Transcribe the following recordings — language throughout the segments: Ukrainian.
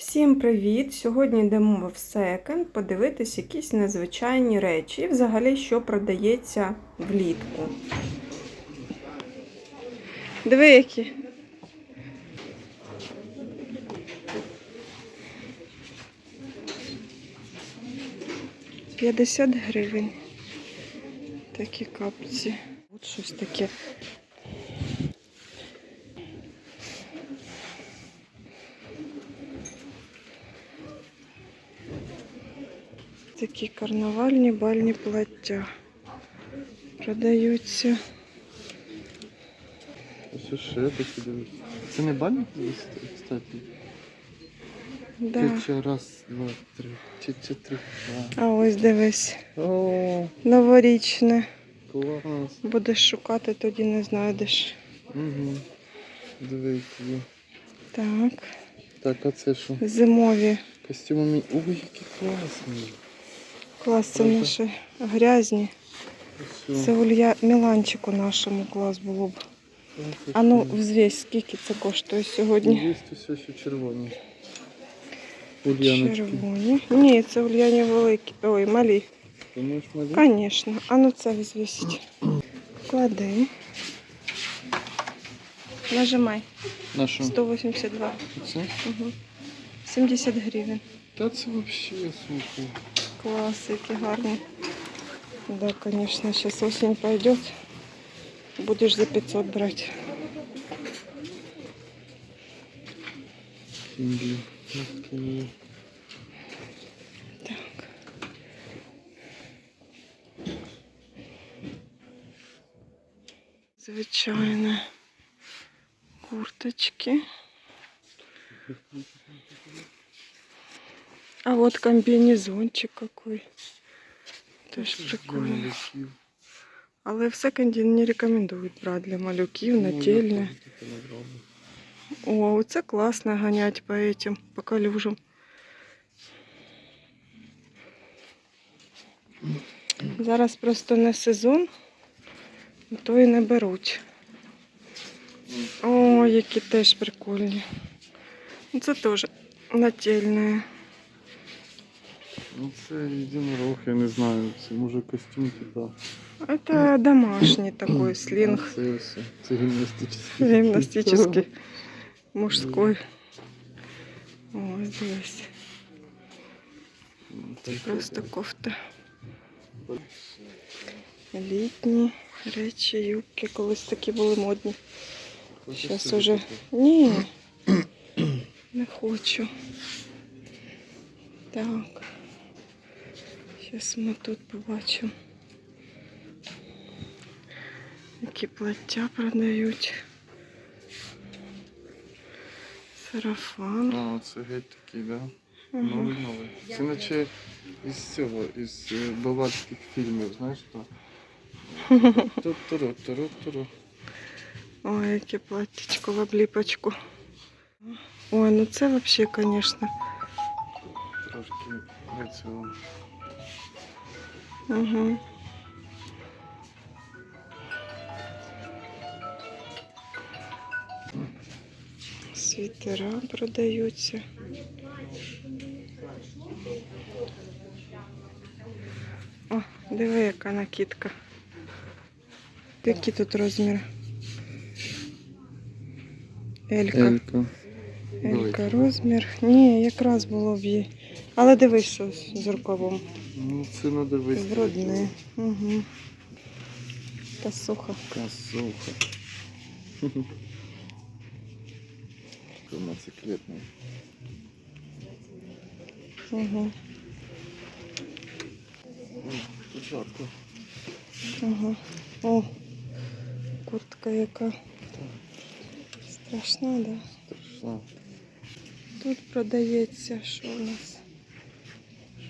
Всім привіт! Сьогодні йдемо в секонд подивитись якісь незвичайні речі і взагалі, що продається влітку. Диви які. П'ятдесят гривень. Такі капці. От щось таке. Такі карнавальні бальні плаття продаються. Ось ще такі дивись. Це не бальник, кстати? Да. Чи чи раз, два, три. Чи чи три. А ось дивись. О, Новорічне. клас. Будеш шукати, тоді не знайдеш. Угу. Дивись. Так. Так, а це що? Зимові. Костюми. Ой, які класні. Клас, це наші грязні. Це Улья Міланчику нашому клас було б. А ну, взвесь, скільки це коштує сьогодні? Є ось ось червоні. Ульяночки. Червоні. Ні, це Ульяні великі. Ой, малі. Думаєш, малі? Звісно. А ну це взвісить. Клади. Нажимай. На що? 182. Це? Угу. 70 гривень. Та це взагалі супер. Класс, які гарні. Да, конечно, сейчас осень пойдет. Будешь за 500 брать. Кінді. Ось такі. Так. Звичайно. Курточки. А вот комбинезончик какой. Теж прикольно. Але в секонді не рекомендують брати для малюків, нательне. О, це класно ганять по этим, по калюжам. Зараз просто не сезон, то і не беруть. О, які теж прикольні. Ну, Це теж нательне. Ну це єдинорог, я не знаю. Це може костюм типа. Это домашний такой слинг, Це ось. Це гімнастичний. гимнастический, мужской. Ось дивись. Це Просто кофта. Літні речі, юбки, колись такі були модні. Щас уже. Ні. Не хочу. Так. Зараз ми тут побачимо. Які плаття продають. Сарафан. А, це геть такий, да? Новий новий. Це наче із цього, із е, баладських фільмів, знаєш що? Ту-туру-туру-туру. Ой, яке платтячко в обліпочку. Ой, ну це взагалі, звісно. Трошки від цього. Угу. Світера продаються. О, диви, яка накидка. Які тут розміри? Елька. Елька. Елька розмір. Ні, якраз було б їй. Але дивись, що з рукавом. Ну, це треба виставити. Брудне. Угу. Та суха. Косуха. Мотоциклетний. Угу. Жарко. Ага. О, куртка яка. Страшна, да? Страшно. Тут продається, що у нас?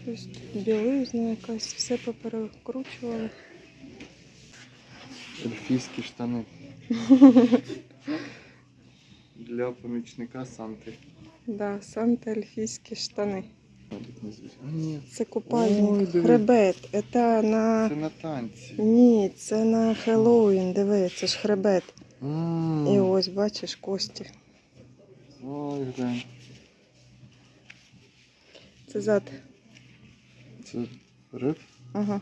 Щось тут білизна якась, все поперекручували. Ельфійські штани. Для помічника Санти. Да, Санта ельфійські штани. А, ні. Це купальник. Хребет. Це на. Це на танці. Ні, це на Хеллоуін. Диви, це ж хребет. М. І ось, бачиш, кості. Ой, глянь. Це зад. Це реп? Ага.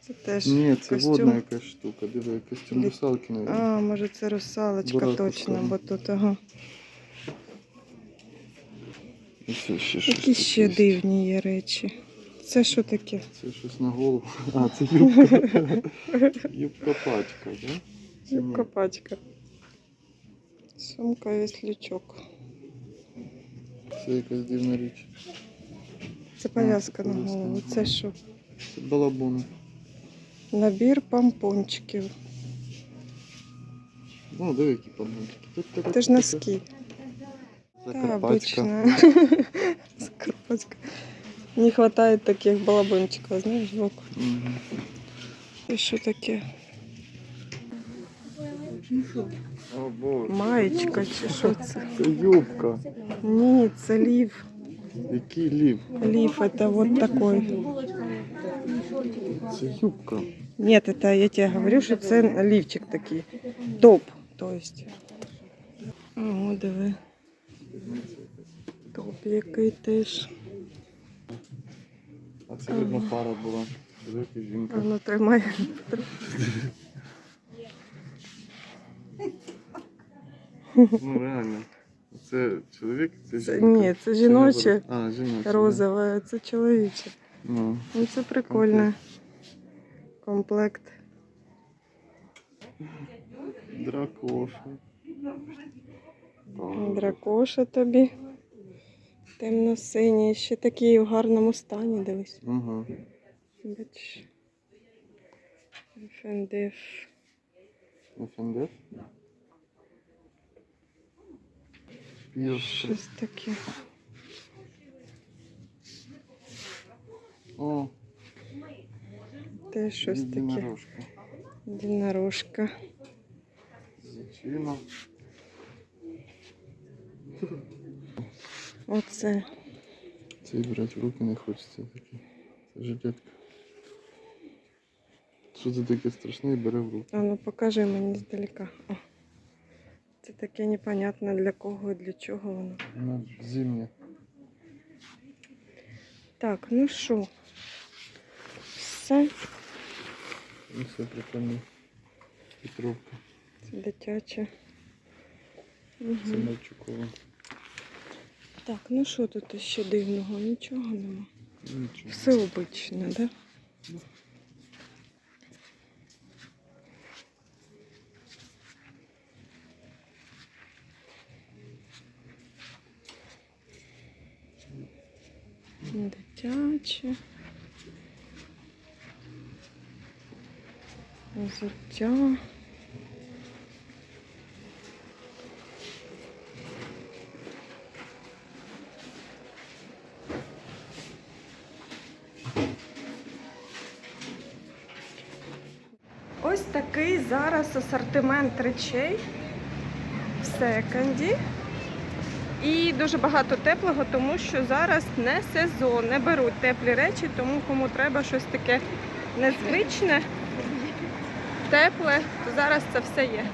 Це теж Ні, це костюм. водна якась штука. Диви, костюм Лі- русалки, навіть. А, може це русалочка Бурако точно, бо тут ага. І це ще щось. Які ще є. дивні є речі. Це що таке? Це щось на голову. А, це юбка. Юбка пачка, да? Чи ні? Юбка пачка. Сумка віслючок. Це якась дивна річ. Це пов'язка на пов'язка на голову. голову. Це що? Це балабон. Набір помпончиків. Ну, диви, які помилки. Тут таке- Це ж носки. Та, Закарпатська. обычно. Закарпатська. Не хватает таких балабончиков, знаєш, збоку. Мгм. І що таке? О, Боже. Маєчка чи що це? Це юбка. Ні, це лів. Який лів? Лів это вот такой. Це юбка. Нет, это я тебе говорю, що це лівчик такий. Топ, то есть. О, диви. Топ який теж. А це видно пара була. А жінка. ну тримай. Ну реально. Це чоловік, це жінка. ні, це жіноче. А, жіноче. Розове, це чоловіче. Ну. Ну це прикольно. Комплект. Дракоша. Дракоша тобі. Темно-синій, ще такий в гарному стані, дивись. Ага. Бач. Фендиф. FNDF? Пірс. Щось таке. О, Теж щось таке. Єдинорожка. Зачина. Оце. Цей брати в руки не хочеться такі. Це жилетка. Що це таке страшне і бере в руки? А ну покажи мені здалека. О. Це таке непонятно для кого і для чого воно. Вона зимня. Так, ну що? Все. Ну все прикольно. Петровка. Це дитяче. Це. Мальчукова. Так, ну що тут ще дивного? Нічого нема. Нічого. Все обичне, да? Дитяче. Взуття. Ось такий зараз асортимент речей в секонді. І дуже багато теплого, тому що зараз не сезон, не беруть теплі речі, тому кому треба щось таке незвичне, тепле, то зараз це все є.